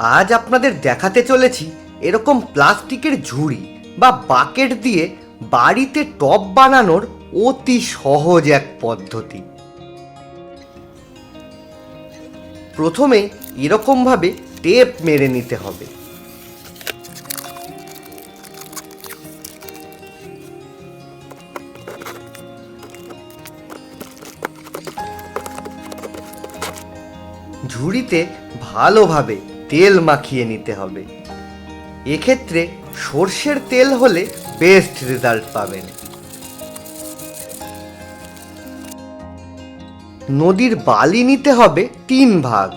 আজ আপনাদের দেখাতে চলেছি এরকম প্লাস্টিকের ঝুড়ি বা বাকেট দিয়ে বাড়িতে টব বানানোর অতি সহজ এক পদ্ধতি। প্রথমে এরকমভাবে টেপ মেরে নিতে হবে। ঝুড়িতে ভালোভাবে তেল মাখিয়ে নিতে হবে। এক্ষেত্রে সর্ষের তেল হলে বেস্ট রেজাল্ট পাবেন। নদীর বালি নিতে হবে তিন ভাগ।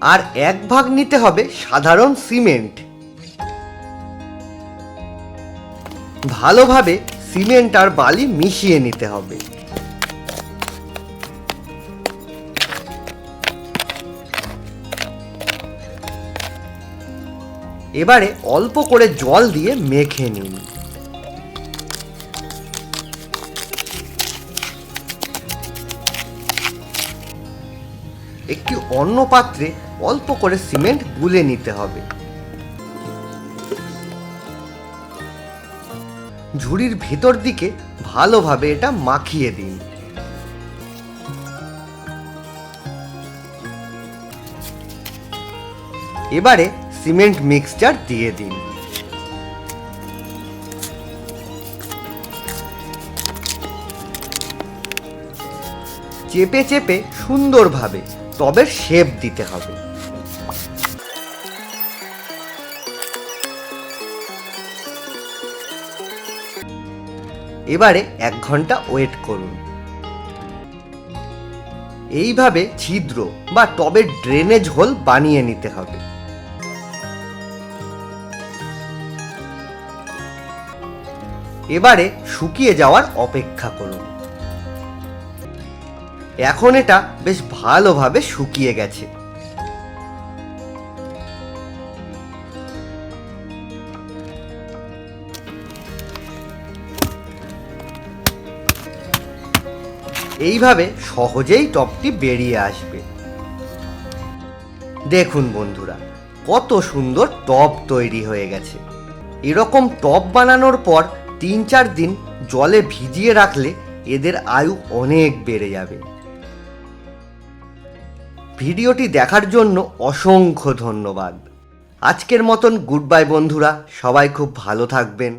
আর এক ভাগ নিতে হবে সাধারণ সিমেন্ট। ভালোভাবে সিমেন্ট আর বালি মিশিয়ে নিতে হবে। এবারে অল্প করে জল দিয়ে মেখে নিন। একটি অন্য পাত্রে অল্প করে সিমেন্ট গুলে নিতে হবে। ঝুড়ির ভেতর দিকে ভালোভাবে এটা মাখিয়ে দিন। এবারে সিমেন্ট মিক্সচার দিয়ে দিন। চেপে চেপে সুন্দরভাবে টবের শেপ দিতে হবে। এবারে এক ঘণ্টা ওয়েট করুন। এইভাবে ছিদ্র বা টবের ড্রেনেজ হোল বানিয়ে নিতে হবে। এবারে শুকিয়ে যাওয়ার অপেক্ষা করুন। এখন এটা বেশ ভালোভাবে শুকিয়ে গেছে। এইভাবে সহজেই টপটি বেরিয়ে আসবে। দেখুন বন্ধুরা, কত সুন্দর টব তৈরি হয়ে গেছে। এরকম টব বানানোর পর তিন চার দিন জলে ভিজিয়ে রাখলে এদের আয়ু অনেক বেড়ে যাবে। ভিডিওটি দেখার জন্য অসংখ্য ধন্যবাদ। আজকের মতন গুড বাই বন্ধুরা, সবাই খুব ভালো থাকবেন।